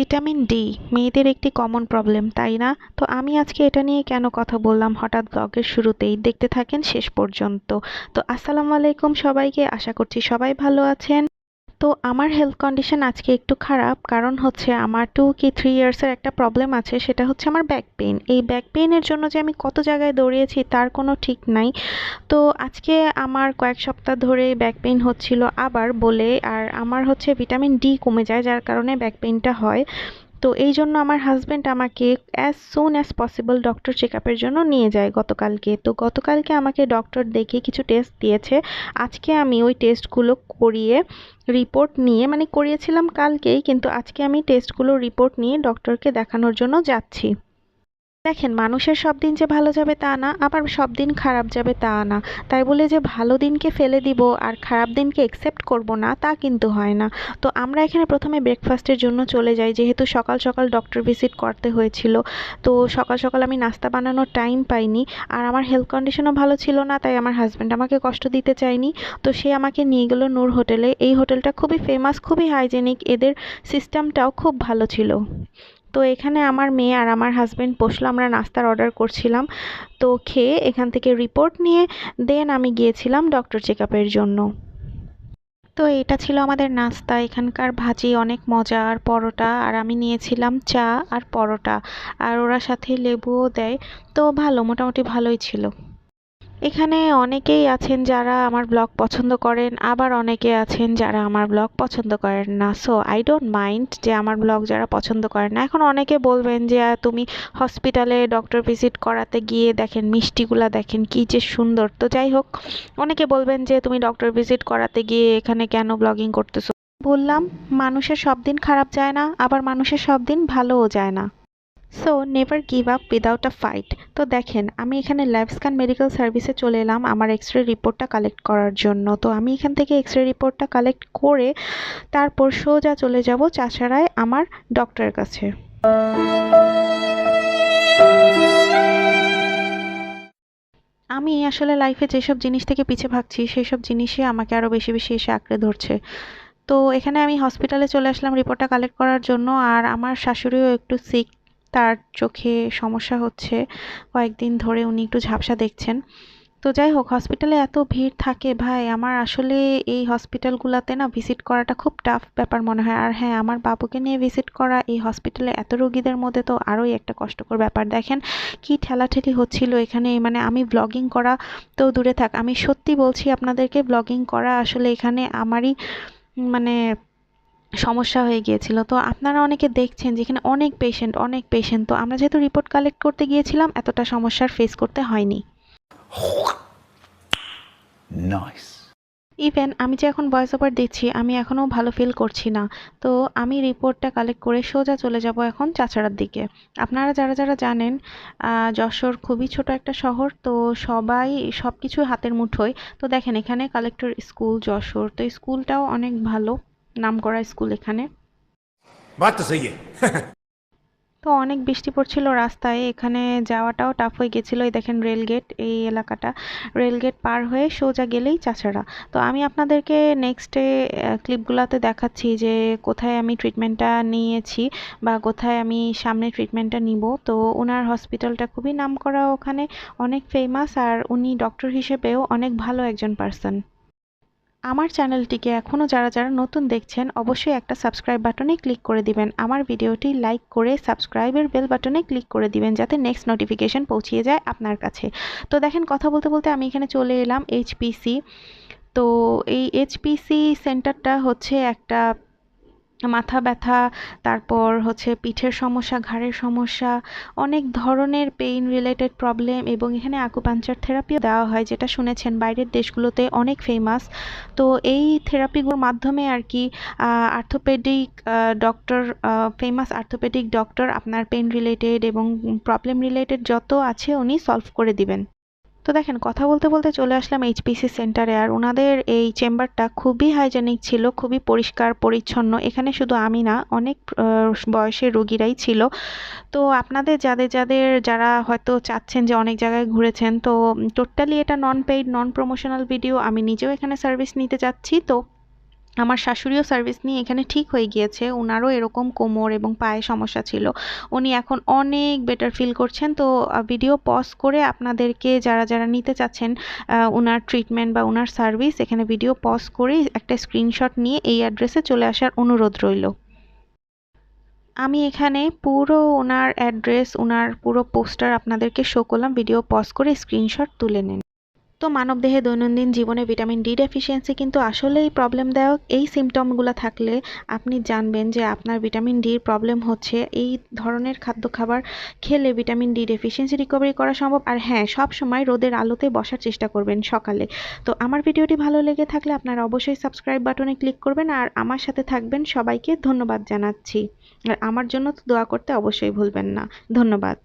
Vitamin D, মেয়েদের একটি common problem তাই না? তো আমি আজকে এটা নিয়ে কেন কথা বললাম? হঠাৎ ব্লগের শুরুতেই দেখতে থাকেন শেষ পর্যন্ত। তো আসসালামু আলাইকুম সবাইকে, আশা করছি সবাই ভালো আছেন। তো আমার হেলথ কন্ডিশন আজকে একটু খারাপ। কারণ হচ্ছে আমার টু কি থ্রি ইয়ার্সের একটা প্রবলেম আছে, সেটা হচ্ছে আমার ব্যাক পেন এই ব্যাক পেনের জন্য যে আমি কত জায়গায় দৌড়িয়েছি, তার কোনো ঠিক নাই। তো আজকে আমার কয়েক সপ্তাহ ধরে ব্যাক পেন হচ্ছিল আবার বলে, আর আমার হচ্ছে ভিটামিন ডি কমে যায়, যার কারণে ব্যাক পেনটা হয়। তো এই জন্য আমার হাজব্যান্ড আমাকে as soon as possible doctor check আপের জন্য নিয়ে যায় গতকালকে। তো গতকালকে আমাকে ডক্টর দেখে কিছু টেস্ট দিয়েছে। আজকে আমি ওই টেস্টগুলো করিয়ে রিপোর্ট নিয়ে মানে করিয়েছিলাম কালকেই, কিন্তু আজকে আমি টেস্টগুলো রিপোর্ট নিয়ে ডক্টরকে দেখানোর জন্য যাচ্ছি। দেখেন, মানুষের সব দিন যে ভালো যাবে তা না, আবার সব দিন খারাপ যাবে তা না। তাই বলে যে ভালো দিনকে ফেলে দিব আর খারাপ দিনকে একসেপ্ট করব না, তা কিন্তু হয় না। তো আমরা এখানে প্রথমে ব্রেকফাস্টের জন্য চলে যাই, যেহেতু সকাল সকাল ডক্টর ভিজিট করতে হয়েছিল। তো সকাল সকাল আমি নাস্তা বানানোর টাইম পাইনি আর আমার হেলথ কন্ডিশনও ভালো ছিল না, তাই আমার হাজব্যান্ড আমাকে কষ্ট দিতে চায়নি। তো সে আমাকে নিয়ে গেলো নূর হোটেলে। এই হোটেলটা খুবই ফেমাস খুবই হাইজেনিক এদের সিস্টেমটাও খুব ভালো ছিল। তো এখানে আমার মেয়ে আর আমার হাজব্যান্ড বসল, আমরা নাস্তার অর্ডার করছিলাম। তো খেয়ে এখান থেকে রিপোর্ট নিয়ে দেন আমি গিয়েছিলাম ডক্টর চেক জন্য। তো এটা ছিল আমাদের নাস্তা। এখানকার ভাজি অনেক মজা, আর পরোটা, আর আমি নিয়েছিলাম চা আর পরোটা। আর ওরা সাথে লেবুও দেয়। তো ভালো, মোটামুটি ভালোই ছিল। এখানে অনেকেই আছেন যারা আমার ব্লগ পছন্দ করেন, আবার অনেকে আছেন যারা আমার ব্লগ পছন্দ করেন না। সো আই ডোন্ট মাইন্ড যে আমার ব্লগ যারা পছন্দ করেন না। এখন অনেকে বলবেন যে তুমি হসপিটালে ডক্টর ভিজিট করাতে গিয়ে দেখেন মিষ্টিগুলা দেখেন কি যে সুন্দর। তো যাই হোক, অনেকে বলবেন যে, তুমি ডক্টর ভিজিট করাতে গিয়ে এখানে কেন ব্লগিং করতেছো? বললাম, মানুষের সব দিন খারাপ যায় না, আবার মানুষের সব দিন ভালোও যায় না। So never give up without a fight তো দেখেন, আমি এখানে ল্যাবস্ক্যান মেডিকেল সার্ভিসে চলে এলাম আমার এক্স রে রিপোর্টটা কালেক্ট করার জন্য। তো আমি এখান থেকে এক্স রে রিপোর্টটা কালেক্ট করে তারপর সোজা চলে যাব চাষারায় আমার ডক্টরের কাছে। আমি আসলে লাইফে যেসব জিনিস থেকে পিছে ভাগছি সেই সব জিনিসই আমাকে আরও বেশি বেশি এসে আঁকড়ে ধরছে। তো এখানে আমি হসপিটালে চলে আসলাম রিপোর্টটা কালেক্ট করার জন্য আর আমার শাশুড়িও একটু সিক তার চোখে সমস্যা হচ্ছে। কয়েকদিন ধরে উনি একটু ঝাপসা দেখছেন। তো যাই হোক হসপিটালে এত ভিড় থাকে ভাই, আমার আসলে এই হসপিটালগুলোতে না ভিজিট করাটা খুব টাফ ব্যাপার মনে হয়। আর হ্যাঁ আমার বাবুকে নিয়ে ভিজিট করা এই হসপিটালে এত রোগীদের মধ্যে তো আরোই একটা কষ্টকর ব্যাপার। দেখেন কি ঠেলাঠেলি হচ্ছিল এখানে মানে আমি ব্লগিং করা তো দূরে থাক। আমি সত্যি বলছি আপনাদেরকে ব্লগিং করা আসলে এখানে আমারই মানে সমস্যা হয়ে গিয়েছিল। তো আপনারা অনেকে দেখছেন যেখানে অনেক পেশেন্ট অনেক পেশেন্ট তো আমরা যেহেতু রিপোর্ট কালেক্ট করতে গিয়েছিলাম এতটা সমস্যার ফেস করতে হয়নি. ইভেন আমি যে এখন ভয়েস ওভার দিচ্ছি আমি এখনও ভালো ফিল করছি না। তো আমি রিপোর্টটা কালেক্ট করে সোজা চলে যাব এখন চাচড়ার দিকে। আপনারা যারা যারা জানেন যশোর খুবই ছোট একটা শহর তো সবাই সব কিছু হাতের মুঠোয়। তো দেখেন এখানে কালেক্টর স্কুল যশোর তো স্কুলটাও অনেক ভালো। নাম করা স্কুল এখানে। তো অনেক বৃষ্টি পড়ছিল রাস্তায় এখানে যাওয়াটাও টাফ হয়ে গেছিল। এই দেখেন রেলগেট এই এলাকাটা। রেলগেট পার হয়ে সোজা গেলেই চাচারা। তো আমি আপনাদেরকে নেক্সটে ক্লিপগুলোতে দেখাচ্ছি যে কোথায় আমি ট্রিটমেন্টটা নিয়েছি বা কোথায় আমি সামনে ট্রিটমেন্টটা নিব। তো ওনার হসপিটালটা খুবই নাম করা ওখানে অনেক ফেমাস আর উনি ডক্টর হিসেবেও অনেক ভালো একজন পার্সন আমার চ্যানেলটিকে এখনও যারা যারা নতুন দেখছেন, অবশ্যই একটা সাবস্ক্রাইব বাটনে ক্লিক করে দিবেন। আমার ভিডিওটি লাইক করে সাবস্ক্রাইবের বেল বাটনে ক্লিক করে দিবেন যাতে নেক্সট নোটিফিকেশন পৌঁছিয়ে যায় আপনার কাছে। তো দেখেন, কথা বলতে বলতে আমি এখানে চলে এলাম এইচপিসি তো এই এইচপিসি সেন্টারটা হচ্ছে একটা মাথা ব্যথা, তারপর হচ্ছে পিঠের সমস্যা, ঘাড়ের সমস্যা, অনেক ধরনের পেইন রিলেটেড প্রবলেম এবং এখানে আকুপাঞ্চার থেরাপিও দেওয়া হয় যেটা শুনেছেন বাইরের দেশগুলোতে অনেক ফেমাস তো এই থেরাপিগুলোর মাধ্যমে আর কি orthopaedic doctor famous orthopaedic doctor আপনার পেন রিলেটেড এবং প্রবলেম রিলেটেড যত আছে উনি সলভ করে দিবেন। তো দেখেন, কথা বলতে বলতে চলে আসলাম এইচপিসি সেন্টারে আর ওনাদের এই চেম্বারটা খুবই হাইজেনিক ছিল, খুবই পরিষ্কার, পরিচ্ছন্ন। এখানে শুধু আমি না, অনেক বয়সের রোগীরাই ছিল। তো আপনাদের যাদের যাদের যারা হয়তো চাচ্ছেন যে অনেক জায়গায় ঘুরেছেন, তো টোটালি এটা non paid non promotional video আমি নিজেও এখানে সার্ভিস নিতে যাচ্ছি তো আমার শাশুড়িও সার্ভিস নিয়ে এখানে ঠিক হয়ে গিয়েছে। ওনারও এরকম কোমর এবং পায়ে সমস্যা ছিল। উনি এখন অনেক বেটার ফিল করছেন। তো ভিডিও পজ করে আপনাদেরকে যারা যারা নিতে চাচ্ছেন ওনার ট্রিটমেন্ট বা ওনার সার্ভিস এখানে ভিডিও পজ করে একটা স্ক্রিনশট নিয়ে এই অ্যাড্রেসে চলে আসার অনুরোধ রইল। আমি এখানে পুরো ওনার অ্যাড্রেস ওনার পুরো পোস্টার আপনাদেরকে শো করলাম। ভিডিও পজ করে স্ক্রিনশট তুলে নিন। তো মানবদেহে দৈনন্দিন জীবনে ভিটামিন ডি ডেফিসিয়েন্সি কিন্তু আসলেই প্রবলেমদায়ক এই সিমটমগুলো থাকলে আপনি জানবেন যে আপনার ভিটামিন ডির প্রবলেম হচ্ছে। এই ধরনের খাদ্য খাবার খেলে ভিটামিন ডি ডেফিসিয়েন্সি রিকভারি করা সম্ভব। আর হ্যাঁ সব সময় রোদের আলোতে বসার চেষ্টা করবেন সকালে। তো আমার ভিডিওটি ভালো লেগে থাকলে আপনারা অবশ্যই সাবস্ক্রাইব বাটনে ক্লিক করবেন। আর আমার সাথে থাকবেন সবাইকে ধন্যবাদ জানাচ্ছি। আর আমার জন্য তো দোয়া করতে অবশ্যই ভুলবেন না। ধন্যবাদ।